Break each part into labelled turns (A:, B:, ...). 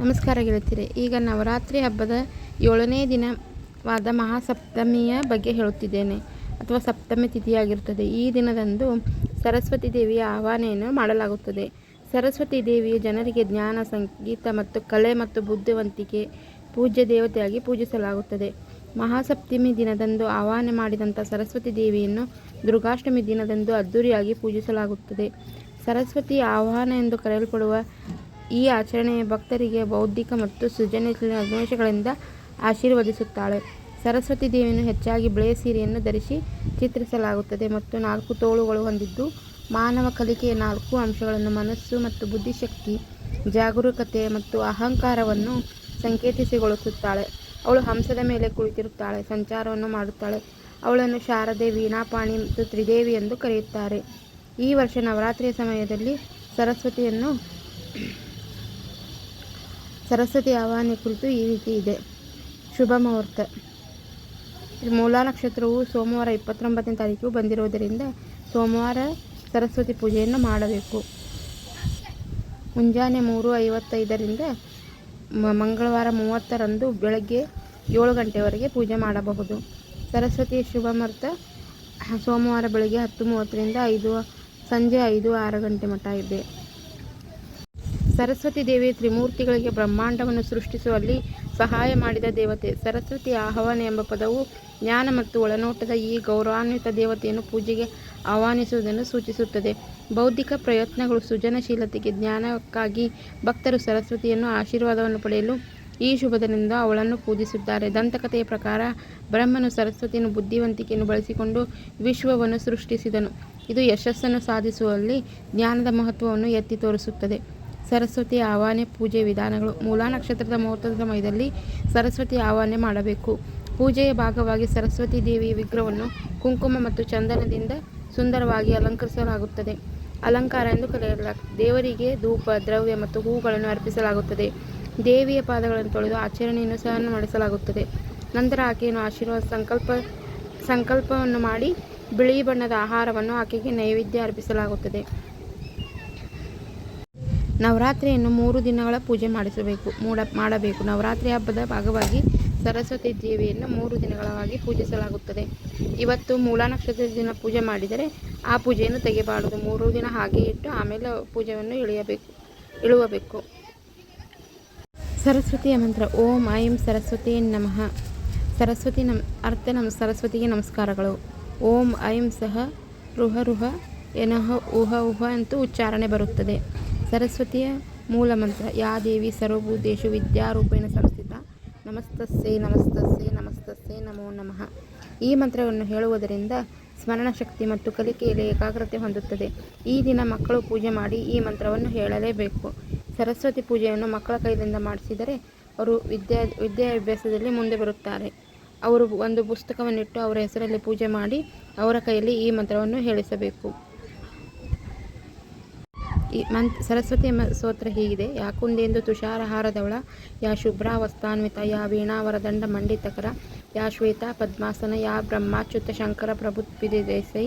A: ನಮಸ್ಕಾರ ಗೆಳತಿರೆ ಈಗ ನವರಾತ್ರಿ ಹಬ್ಬದ ಏಳನೇ ದಿನವಾದ ಮಹಾಸಪ್ತಮಿಯ ಬಗ್ಗೆ ಹೇಳುತ್ತಿದ್ದೇನೆ, ಅಥವಾ ಸಪ್ತಮಿ ತಿಥಿಯಾಗಿರುತ್ತದೆ. ಈ ದಿನದಂದು ಸರಸ್ವತಿ ದೇವಿಯ ಆಹ್ವಾನೆಯನ್ನು ಮಾಡಲಾಗುತ್ತದೆ. ಸರಸ್ವತಿ ದೇವಿಯು ಜನರಿಗೆ ಜ್ಞಾನ, ಸಂಗೀತ ಮತ್ತು ಕಲೆ ಮತ್ತು ಬುದ್ಧಿವಂತಿಕೆ, ಪೂಜ್ಯ ದೇವತೆಯಾಗಿ ಪೂಜಿಸಲಾಗುತ್ತದೆ. ಮಹಾಸಪ್ತಮಿ ದಿನದಂದು ಆಹ್ವಾನೆ ಮಾಡಿದಂಥ ಸರಸ್ವತಿ ದೇವಿಯನ್ನು ದುರ್ಗಾಷ್ಟಮಿ ದಿನದಂದು ಅದ್ದೂರಿಯಾಗಿ ಪೂಜಿಸಲಾಗುತ್ತದೆ. ಸರಸ್ವತಿ ಆಹ್ವಾನ ಎಂದು ಕರೆಯಲ್ಪಡುವ ಈ ಆಚರಣೆಯ ಭಕ್ತರಿಗೆ ಬೌದ್ಧಿಕ ಮತ್ತು ಸೃಜನಶೀಲ ಅನ್ವೇಷಣೆಗಳಿಂದ ಆಶೀರ್ವದಿಸುತ್ತಾಳೆ. ಸರಸ್ವತಿ ದೇವಿಯನ್ನು ಹೆಚ್ಚಾಗಿ ಬಿಳಿಯ ಸೀರೆಯನ್ನು ಧರಿಸಿ ಚಿತ್ರಿಸಲಾಗುತ್ತದೆ ಮತ್ತು ನಾಲ್ಕು ತೋಳುಗಳು ಹೊಂದಿದ್ದು, ಮಾನವ ಕಲಿಕೆಯ ನಾಲ್ಕು ಅಂಶಗಳನ್ನು ಮನಸ್ಸು ಮತ್ತು ಬುದ್ಧಿಶಕ್ತಿ, ಜಾಗರೂಕತೆ ಮತ್ತು ಅಹಂಕಾರವನ್ನು ಸಂಕೇತಿಸಿಗೊಳಿಸುತ್ತಾಳೆ. ಅವಳು ಹಂಸದ ಮೇಲೆ ಕುಳಿತಿರುತ್ತಾಳೆ, ಸಂಚಾರವನ್ನು ಮಾಡುತ್ತಾಳೆ. ಅವಳನ್ನು ಶಾರದೆ ವೀಣಾಪಾಣಿ ಮತ್ತು ತ್ರಿದೇವಿ ಎಂದು ಕರೆಯುತ್ತಾರೆ. ಈ ವರ್ಷ ನವರಾತ್ರಿಯ ಸಮಯದಲ್ಲಿ ಸರಸ್ವತಿಯನ್ನು ಸರಸ್ವತಿ ಆವಾಹನೆ ಕುರಿತು ಈ ರೀತಿ ಇದೆ. ಶುಭ ಮುಹೂರ್ತ. ಮೂಲಾ ನಕ್ಷತ್ರವು ಸೋಮವಾರ ಇಪ್ಪತ್ತೊಂಬತ್ತನೇ ತಾರೀಕು ಬಂದಿರುವುದರಿಂದ ಸೋಮವಾರ ಸರಸ್ವತಿ ಪೂಜೆಯನ್ನು ಮಾಡಬೇಕು. ಮುಂಜಾನೆ ಮೂರು ಐವತ್ತೈದರಿಂದ ಮಂಗಳವಾರ ಮೂವತ್ತರಂದು ಬೆಳಗ್ಗೆ ಏಳು ಗಂಟೆವರೆಗೆ ಪೂಜೆ ಮಾಡಬಹುದು. ಸರಸ್ವತಿ ಶುಭ ಮುಹೂರ್ತ ಸೋಮವಾರ ಬೆಳಗ್ಗೆ ಹತ್ತು ಮೂವತ್ತರಿಂದ ಐದು, ಸಂಜೆ ಐದು ಆರು ಗಂಟೆ ಮಟ್ಟ ಇದೆ. ಸರಸ್ವತಿ ದೇವಿ ತ್ರಿಮೂರ್ತಿಗಳಿಗೆ ಬ್ರಹ್ಮಾಂಡವನ್ನು ಸೃಷ್ಟಿಸುವಲ್ಲಿ ಸಹಾಯ ಮಾಡಿದ ದೇವತೆ. ಸರಸ್ವತಿ ಆಹ್ವಾನ ಎಂಬ ಪದವು ಜ್ಞಾನ ಮತ್ತು ಒಳನೋಟದ ಈ ಗೌರವಾನ್ವಿತ ದೇವತೆಯನ್ನು ಪೂಜೆಗೆ ಆಹ್ವಾನಿಸುವುದನ್ನು ಸೂಚಿಸುತ್ತದೆ. ಬೌದ್ಧಿಕ ಪ್ರಯತ್ನಗಳು ಸೃಜನಶೀಲತೆಗೆ ಜ್ಞಾನಕ್ಕಾಗಿ ಭಕ್ತರು ಸರಸ್ವತಿಯನ್ನು ಆಶೀರ್ವಾದವನ್ನು ಪಡೆಯಲು ಈ ಶುಭದಿಂದ ಅವಳನ್ನು ಪೂಜಿಸುತ್ತಾರೆ. ದಂತಕಥೆಯ ಪ್ರಕಾರ ಬ್ರಹ್ಮನು ಸರಸ್ವತಿಯನ್ನು ಬುದ್ಧಿವಂತಿಕೆಯನ್ನು ಬಳಸಿಕೊಂಡು ವಿಶ್ವವನ್ನು ಸೃಷ್ಟಿಸಿದನು. ಇದು ಯಶಸ್ಸನ್ನು ಸಾಧಿಸುವಲ್ಲಿ ಜ್ಞಾನದ ಮಹತ್ವವನ್ನು ಎತ್ತಿ ತೋರಿಸುತ್ತದೆ. ಸರಸ್ವತಿ ಆವಾಹನೆ ಪೂಜೆ ವಿಧಾನಗಳು. ಮೂಲ ನಕ್ಷತ್ರದ ಮುಹೂರ್ತದ ಸಮಯದಲ್ಲಿ ಸರಸ್ವತಿ ಆವಾಹನೆ ಮಾಡಬೇಕು. ಪೂಜೆಯ ಭಾಗವಾಗಿ ಸರಸ್ವತಿ ದೇವಿಯ ವಿಗ್ರಹವನ್ನು ಕುಂಕುಮ ಮತ್ತು ಚಂದನದಿಂದ ಸುಂದರವಾಗಿ ಅಲಂಕರಿಸಲಾಗುತ್ತದೆ. ಅಲಂಕಾರ ಎಂದು ಕರೆಯಲಾಗುತ್ತದೆ ದೇವರಿಗೆ ಧೂಪ, ದ್ರವ್ಯ ಮತ್ತು ಹೂಗಳನ್ನು ಅರ್ಪಿಸಲಾಗುತ್ತದೆ. ದೇವಿಯ ಪಾದಗಳನ್ನು ತೊಳೆದು ಆಚರಣೆಯನ್ನು ಸಹ ನಡೆಸಲಾಗುತ್ತದೆ. ನಂತರ ಆಕೆಯನ್ನು ಆಶೀರ್ವಾದ ಸಂಕಲ್ಪ, ಸಂಕಲ್ಪವನ್ನು ಮಾಡಿ ಬಿಳಿ ಬಣ್ಣದ ಆಹಾರವನ್ನು ಆಕೆಗೆ ನೈವೇದ್ಯ ಅರ್ಪಿಸಲಾಗುತ್ತದೆ. ನವರಾತ್ರಿಯನ್ನು ಮೂರು ದಿನಗಳ ಪೂಜೆ ಮಾಡಿಸಬೇಕು, ಮೂಡ, ಮಾಡಬೇಕು. ನವರಾತ್ರಿ ಹಬ್ಬದ ಭಾಗವಾಗಿ ಸರಸ್ವತಿ ದೇವಿಯನ್ನು ಮೂರು ದಿನಗಳವಾಗಿ ಪೂಜಿಸಲಾಗುತ್ತದೆ. ಇವತ್ತು ಮೂಲಾ ನಕ್ಷತ್ರದ ದಿನ ಪೂಜೆ ಮಾಡಿದರೆ ಆ ಪೂಜೆಯನ್ನು ತೆಗೆಯಬಾರದು ಮೂರು ದಿನ ಹಾಗೆ ಇಟ್ಟು ಆಮೇಲೆ ಪೂಜೆಯನ್ನು ಇಳಿಯಬೇಕು, ಇಳುವಬೇಕು. ಸರಸ್ವತಿಯ ಮಂತ್ರ, ಓಂ ಐಂ ಸರಸ್ವತಿ ನಮಃ. ಸರಸ್ವತಿ ನಮ್, ಅರ್ಥ ನಮ್ಮ ಸರಸ್ವತಿಗೆ ನಮಸ್ಕಾರಗಳು. ಓಂ ಐಂ ಸಹ ರುಹ ರುಹ ಎನಹ ಊಹ ಊಹ ಅಂತೂ ಉಚ್ಚಾರಣೆ ಬರುತ್ತದೆ. ಸರಸ್ವತಿಯ ಮೂಲ ಮಂತ್ರ, ಯಾ ದೇವಿ ಸರ್ವಭೂತೇಶು ವಿದ್ಯಾರೂಪೇಣ ಸಂಸ್ಥಿತ, ನಮಸ್ತಸ್ಸೇ ನಮಸ್ತಸ್ಸೇ ನಮಸ್ತಸ್ಸೇ, ನಮೋ ನಮಃ. ಈ ಮಂತ್ರವನ್ನು ಹೇಳುವುದರಿಂದ ಸ್ಮರಣ ಶಕ್ತಿ ಮತ್ತು ಕಲಿಕೆಯಲ್ಲಿ ಏಕಾಗ್ರತೆ ಹೊಂದುತ್ತದೆ. ಈ ದಿನ ಮಕ್ಕಳು ಪೂಜೆ ಮಾಡಿ ಈ ಮಂತ್ರವನ್ನು ಹೇಳಲೇಬೇಕು. ಸರಸ್ವತಿ ಪೂಜೆಯನ್ನು ಮಕ್ಕಳ ಕೈಯಿಂದ ಮಾಡಿಸಿದರೆ ಅವರು ವಿದ್ಯಾ, ವಿದ್ಯಾಭ್ಯಾಸದಲ್ಲಿ ಮುಂದೆ ಬರುತ್ತಾರೆ. ಅವರು ಒಂದು ಪುಸ್ತಕವನ್ನಿಟ್ಟು ಅವರ ಹೆಸರಲ್ಲಿ ಪೂಜೆ ಮಾಡಿ ಅವರ ಕೈಯಲ್ಲಿ ಈ ಮಂತ್ರವನ್ನು ಹೇಳಿಸಬೇಕು. ಮಂತ್ ಸರಸ್ವತಿ ಸ್ತೋತ್ರ ಹೀಗಿದೆ. ಯಾಕುಂದೆಂದು ತುಷಾರಹಾರದವಳ ಯಾ ಶುಭ್ರಾವಸ್ಥಾನ್ವಿತ, ಯಾ ವೀಣಾವರದಂಡ ಮಂಡಿತಕರ, ಯಾ ಶ್ವೇತಾ ಪದ್ಮಾಸನ, ಯಾ ಬ್ರಹ್ಮಾಚ್ಯುತ ಶಂಕರ ಪ್ರಭುತ್ಪಿದೇಸೈ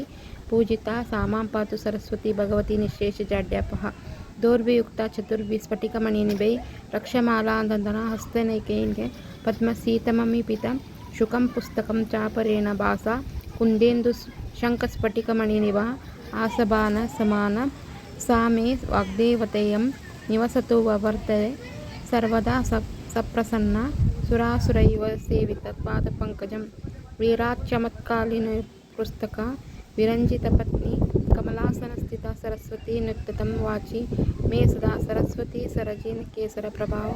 A: ಪೂಜಿತ, ಸಾಮಾಂ ಪಾತು ಸರಸ್ವತಿ ಭಗವತಿ ನಿಶೇಷ ಜಾಡ್ಯಾಪಹ. ದೌರ್ಭಿಯುಕ್ತ ಚತುರ್ಭಿ ಸ್ಫಟಿಕಮಣಿನಿಭೈ ರಕ್ಷಮಾಲಾಂದನ ಹಸ್ತನೈಕೈನ್ಗೆ ಪದ್ಮಸೀತಮಮಿಪಿತ ಶುಕಂ ಪುಸ್ತಕಂ ಚಾಪರೇಣ ಭಾಸ ಕುಂದೇಂದು ಶಂಖಸ್ಫಟಿಕಮಣಿನಿಭ ಆಸಬಾನ ಸಮಾನ సామి వాగ్దేవతయం నివసతు వవర్తే సర్వదా సప్రసన్న సురాసురైవ సేవిత పాదపంకజం వీరాచమత్కాలిన పుస్తక విరంజితపత్ని కమలాసనస్థిత సరస్వతి నృత్తం వాచి మే సదా సరస్వతి సరజీన కేసర ప్రభావ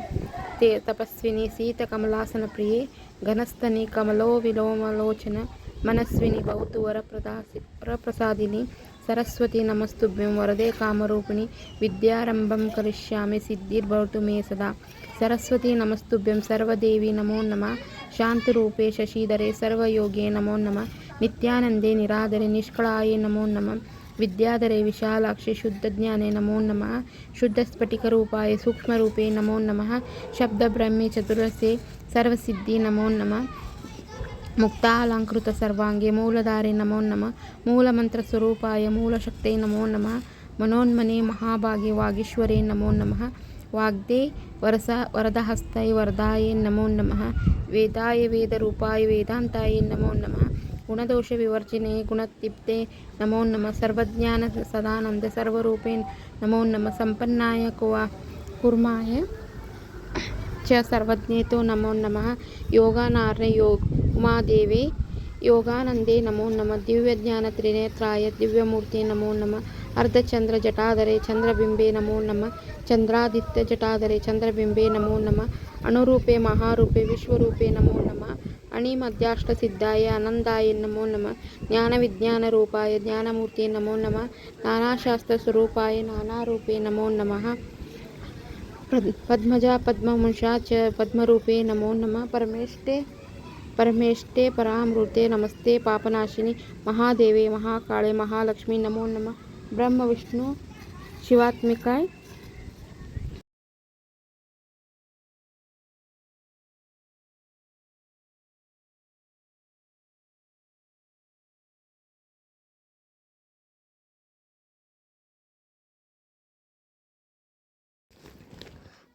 A: తే తపస్విని సీత కమలాసన ప్రియే ఘనస్థని కమలో విలోమలోచన మనస్విని భౌతు వరప్రదాసి వరప్రసాదిని ಸರಸ್ವತಿ ನಮಸ್ತುಭ್ಯಂ ವರದೇ ಕಾಮರೂಪಿಣಿ ವಿದ್ಯಾರಂಭಂ ಕರಿಷ್ಯಾಮಿ ಸಿದ್ಧಿರ್ಭವತು ಮೇ ಸದಾ. ಸರಸ್ವತಿ ನಮಸ್ತುಭ್ಯಂ ಸರ್ವದೇವಿ ನಮೋ ನಮ. ಶಾಂತರೂಪೇ ಶಶಿಧರೆ ಸರ್ವಯೋಗೇ ನಮೋ ನಮ. ನಿತ್ಯಾನಂದೇ ನಿರಾಧರೆ ನಿಷ್ಕಳಾಯೇ ನಮೋ ನಮ. ವಿದ್ಯಾಧರೆ ವಿಶಾಲಾಕ್ಷಿ ಶುದ್ಧ ಜ್ಞಾನೇ ನಮೋ ನಮಃ. ಶುದ್ಧಸ್ಫಟಿಕರೂಪಾಯ ಸೂಕ್ಷ್ಮರೂಪೇ ನಮೋ ನಮಃ. ಶಬ್ದಬ್ರಹ್ಮಿ ಚತುರಸೆ ಸರ್ವಸಿದ್ಧಿ ನಮೋ ನಮಃ. ಮುಕ್ತಾಲಂಕೃತ ಸರ್ವಾಂಗೆ ಮೂಲಧಾರೆ ನಮೋ ನಮ. ಮೂಲಮಂತ್ರ ಸ್ವರೂಪಾಯ ಮೂಲಶಕ್ತೇ ನಮೋ ನಮಃ. ಮನೋನ್ಮನೆ ಮಹಾಭಾಗ್ಯ ವಾಗೀಶ್ವರೇ ನಮೋ ನಮಃ. ವಾಗ್ದೇ ವರಸ ವರದಹಸ್ತೈ ವರದಾಯೇ ನಮೋ ನಮಃ. ವೇದಾಯ ವೇದರೂಪಾಯ ವೇದಾಂತಾಯ ನಮೋ ನಮಃ. ಗುಣದೋಷ ವಿವರ್ಜನೆ ಗುಣತಿಪ್ತೆ ನಮೋ ನಮಃ. ಸರ್ವಜ್ಞಾನ ಸದಾನಂದ ಸರ್ವರೂಪೇ ನಮೋ ನಮಃ. ಸಂಪನ್ನಾಯ ಕುವ ಕುರ್ಮಾಯ. ಚ ಸರ್ವಜ್ಞೇತೋ ನಮೋ ನಮಃ. ಯೋಗಾನಾರ್ಯ ಯೋಗ ಉಮಾದೇವಿ, ಯೋಗಾನಂದೇ ನಮೋ ನಮಃ, ದಿವ್ಯಜ್ಞಾನ ತ್ರಿನೇತ್ರಾಯ, ದಿವ್ಯಮೂರ್ತಿ ನಮೋ ನಮ, ಅರ್ಧಚಂದ್ರ ಜಟಾಧರೆ, ಚಂದ್ರಬಿಂಬೆ ನಮೋ ನಮ, ಚಂದ್ರಾದಿತ್ಯ ಜಟಾಧರೆ, ಚಂದ್ರಬಿಂಬೆ ನಮೋ ನಮ, ಅಣುರೂಪೆ, ಮಹಾರೂಪೆ, ವಿಶ್ವರೂಪೆ ನಮೋ ನಮ ಅಣಿ ಮಧ್ಯಾಷ್ಟ ಸಿದ್ಧಾಯ ಆನಂದಾಯ ನಮೋ ನಮ ಜ್ಞಾನ ವಿಜ್ಞಾನ ರೂಪಾಯ, ಜ್ಞಾನಮೂರ್ತಿ ನಮೋ ನಮ, ನಾನಾಶಾಸ್ತ್ರ ಸ್ವರೂಪಾಯ, ನಾನಾರೂಪೇ ನಮೋ ನಮಃ ಪದ್ಮಜ, ಪದ್ಮಮುಷಾ ಚ, ಪದ್ಮರೂಪೇ ನಮೋ ನಮ ಪರಮೇಷ್ಟೇ పరమేష్టే పరామృతే నమస్తే పాపనాశిని మహాదేవే మహాకాళే మహాలక్ష్మి నమో నమ. బ్రహ్మ విష్ణు శివాత్మికాయ్.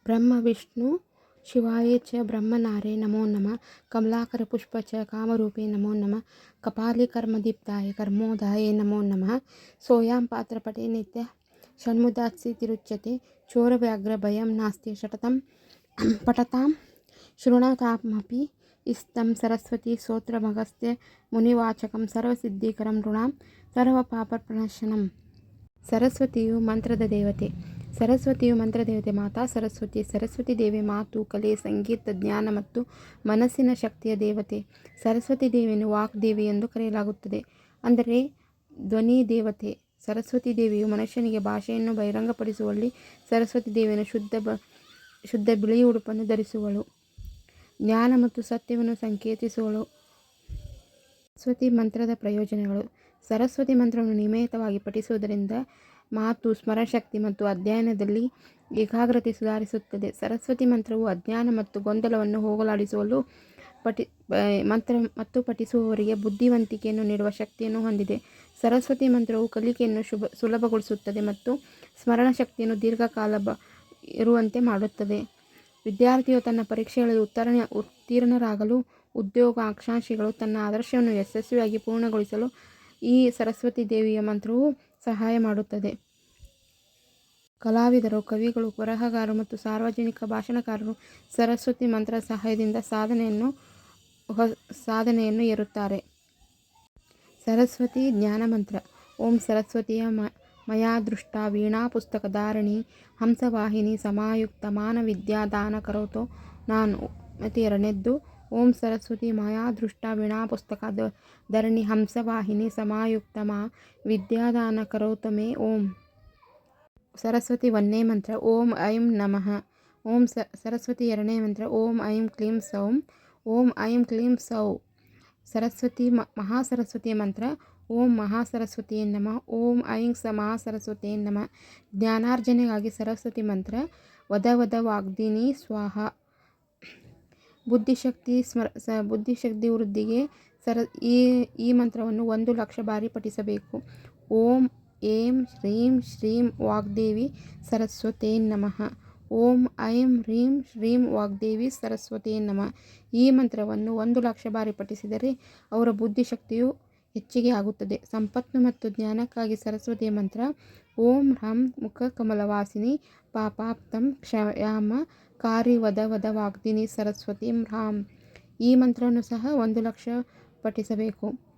A: బ్రహ్మ విష్ణు ಬ್ರಹ್ಮ ವಿಷ್ಣು ಶಿವಾಯ ಚ ಬ್ರಹ್ಮನಾರೇ ನಮೋ ನಮಃ ಕಮಲಾಕರ ಪುಷ್ಪ ಚ ಕಾಮರೂಪೇ ನಮೋ ನಮಃ ಕಪಾಲಿ ಕರ್ಮದೀಪ್ತಾಯ ಕರ್ಮೋದಾಯ ನಮೋ ನಮಃ ಸೋಯಾಂ ಪಾತ್ರಪಟೆ ನಿತ್ಯ ಷಣ್ಮುದಾತ್ಸಿ ತಿರುಚ್ಯತೆ ಚೋರವ್ಯಾಘ್ರ ಭಯಂ ನಾಸ್ತಿ ಶತತಂ ಪಠತಾಂ ಶೃಣತಾಮಪಿ ಇಸ್ತಂ ಸರಸ್ವತಿ ಸ್ತೋತ್ರಮಗಸ್ತ್ಯ ಮುನಿವಾಚಕಂ ಸರ್ವಸಿದ್ಧಿಕರಂ ಋಣಾಂ ಸರ್ವಪಾಪಪ್ರಣಶನಂ ಸರಸ್ವತಿಯು ಮಂತ್ರದ ದೇವತೆ ಸರಸ್ವತಿಯು ಮಂತ್ರದೇವತೆ ಮಾತಾ, ಸರಸ್ವತಿ ಸರಸ್ವತಿ ದೇವಿ ಮಾತು, ಕಲೆ, ಸಂಗೀತ, ಜ್ಞಾನ ಮತ್ತು ಮನಸ್ಸಿನ ಶಕ್ತಿಯ ದೇವತೆ. ಸರಸ್ವತಿ ದೇವಿಯನ್ನು ವಾಕ್ ದೇವಿ ಎಂದು ಕರೆಯಲಾಗುತ್ತದೆ. ಅಂದರೆ ಧ್ವನಿ ದೇವತೆ. ಸರಸ್ವತಿ ದೇವಿಯು ಮನುಷ್ಯನಿಗೆ ಭಾಷೆಯನ್ನು ಬಹಿರಂಗಪಡಿಸುವಲ್ಲಿ ಸರಸ್ವತಿ ದೇವಿಯನ್ನು ಶುದ್ಧ ಬ, ಶುದ್ಧ ಬಿಳಿ ಉಡುಪನ್ನು ಧರಿಸುವಳು. ಜ್ಞಾನ ಮತ್ತು ಸತ್ಯವನ್ನು ಸಂಕೇತಿಸುವಳು. ಸರಸ್ವತಿ ಮಂತ್ರದ ಪ್ರಯೋಜನಗಳು. ಸರಸ್ವತಿ ಮಂತ್ರವನ್ನು ನಿಯಮಿತವಾಗಿ ಪಠಿಸುವುದರಿಂದ ಮಾತು ಸ್ಮರಣಶಕ್ತಿ ಮತ್ತು ಅಧ್ಯಯನದಲ್ಲಿ ಏಕಾಗ್ರತೆ ಸುಧಾರಿಸುತ್ತದೆ. ಸರಸ್ವತಿ ಮಂತ್ರವು ಅಜ್ಞಾನ ಮತ್ತು ಗೊಂದಲವನ್ನು ಹೋಗಲಾಡಿಸಲು ಪಠಿ ಮಂತ್ರ ಮತ್ತು ಪಠಿಸುವವರಿಗೆ ಬುದ್ಧಿವಂತಿಕೆಯನ್ನು ನೀಡುವ ಶಕ್ತಿಯನ್ನು ಹೊಂದಿದೆ. ಸರಸ್ವತಿ ಮಂತ್ರವು ಕಲಿಕೆಯನ್ನು ಶುಭ, ಸುಲಭಗೊಳಿಸುತ್ತದೆ ಮತ್ತು ಸ್ಮರಣ ಶಕ್ತಿಯನ್ನು ದೀರ್ಘಕಾಲ ಬ, ಇರುವಂತೆ ಮಾಡುತ್ತದೆ. ವಿದ್ಯಾರ್ಥಿಯು ತನ್ನ ಪರೀಕ್ಷೆಗಳಲ್ಲಿ ಉತ್ತರ ಉತ್ತೀರ್ಣರಾಗಲು ಉದ್ಯೋಗ ಆಕಾಂಕ್ಷಿಗಳು ತನ್ನ ಆದರ್ಶವನ್ನು ಯಶಸ್ವಿಯಾಗಿ ಪೂರ್ಣಗೊಳಿಸಲು ಈ ಸರಸ್ವತಿ ದೇವಿಯ ಮಂತ್ರವು ಸಹಾಯ ಮಾಡುತ್ತದೆ. ಕಲಾವಿದರು, ಕವಿಗಳು, ಬರಹಗಾರರು ಮತ್ತು ಸಾರ್ವಜನಿಕ ಭಾಷಣಕಾರರು ಸರಸ್ವತಿ ಮಂತ್ರ ಸಹಾಯದಿಂದ ಸಾಧನೆಯನ್ನು ಸಾಧನೆಯನ್ನು ಏರುತ್ತಾರೆ. ಸರಸ್ವತಿ ಜ್ಞಾನ ಮಂತ್ರ. ಓಂ ಸರಸ್ವತಿಯ ಮ ಮಯಾ ವೀಣಾ ವೀಣಾ ಪುಸ್ತಕಧಾರಣಿ ಹಂಸವಾಹಿನಿ ಸಮಾಯುಕ್ತ ಮಾನವಿದ್ಯಾ ದಾನ ಕರೋತೋ ನಾನು ಮತ್ತು ಎರಡನೇದ್ದು ಓಂ ಸರಸ್ವತಿ ಮಾಯಾದೃಷ್ಟ ವೀಣಾ ಪುಸ್ತಕ ಧರಣಿ ಹಂಸವಾಹಿನಿ ಸಮಾಯುಕ್ತ ಮಾ ವಿದ್ಯಾದಾನ ಕರೋತಮೆ ಓಂ. ಸರಸ್ವತಿ ಒಂದನೇ ಮಂತ್ರ ಓಂ ಐಂ ನಮಃ. ಓಂ ಸರಸ್ವತಿ ಎರಡನೇ ಮಂತ್ರ ಓಂ ಐಂ ಕ್ಲೀಂ ಸೌಂ. ಓಂ ಐಂ ಕ್ಲೀಂ ಸೌ. ಸರಸ್ವತಿ ಮ ಮಹಾಸರಸ್ವತಿಯ ಮಂತ್ರ ಓಂ ಮಹಾಸರಸ್ವತಿಯೇ ನಮ. ಓಂ ಐಂ ಸ ಮಹಾಸರಸ್ವತಿಯೇ ನಮ. ಜ್ಞಾನಾರ್ಜನೆಗಾಗಿ ಸರಸ್ವತಿ ಮಂತ್ರ ವದ ವದ ವಾಗ್ದಿನಿ ಸ್ವಾಹ. ಬುದ್ಧಿಶಕ್ತಿ ಸ್ಮರ, ಸ, ಬುದ್ಧಿಶಕ್ತಿ ವೃದ್ಧಿಗೆ ಸರ, ಈ ಈ ಮಂತ್ರವನ್ನು ಒಂದು ಲಕ್ಷ ಬಾರಿ ಪಠಿಸಬೇಕು. ಓಂ, ಏಂ ಶ್ರೀಂ ಶ್ರೀಂ ವಾಗ್ದೇವಿ ಸರಸ್ವತೇ ನಮಃ. ಓಂ, ಐಂ, ಹ್ರೀಂ, ಶ್ರೀಂ ವಾಗ್ದೇವಿ ಸರಸ್ವತೇ ನಮಃ. ಈ ಮಂತ್ರವನ್ನು ಒಂದು ಲಕ್ಷ ಬಾರಿ ಪಠಿಸಿದರೆ ಅವರ ಬುದ್ಧಿಶಕ್ತಿಯು ಹೆಚ್ಚಿಗೆ ಆಗುತ್ತದೆ. ಸಂಪತ್ತು ಮತ್ತು ಜ್ಞಾನಕ್ಕಾಗಿ ಸರಸ್ವತಿಯ ಮಂತ್ರ. ಓಂ, ಹ್ರಂ, ಮುಖ, ಕಮಲವಾಸಿನಿ, ಪಾಪಾಪ್ತಂ ಕ್ಷಯಾಮ ಕಾರಿ ವದ ವಾಗ್ದಿನಿ ಸರಸ್ವತಿ ಹ್ರಾಂ ಈ ಮಂತ್ರವನ್ನು ಸಹ ಒಂದು ಲಕ್ಷ ಪಠಿಸಬೇಕು.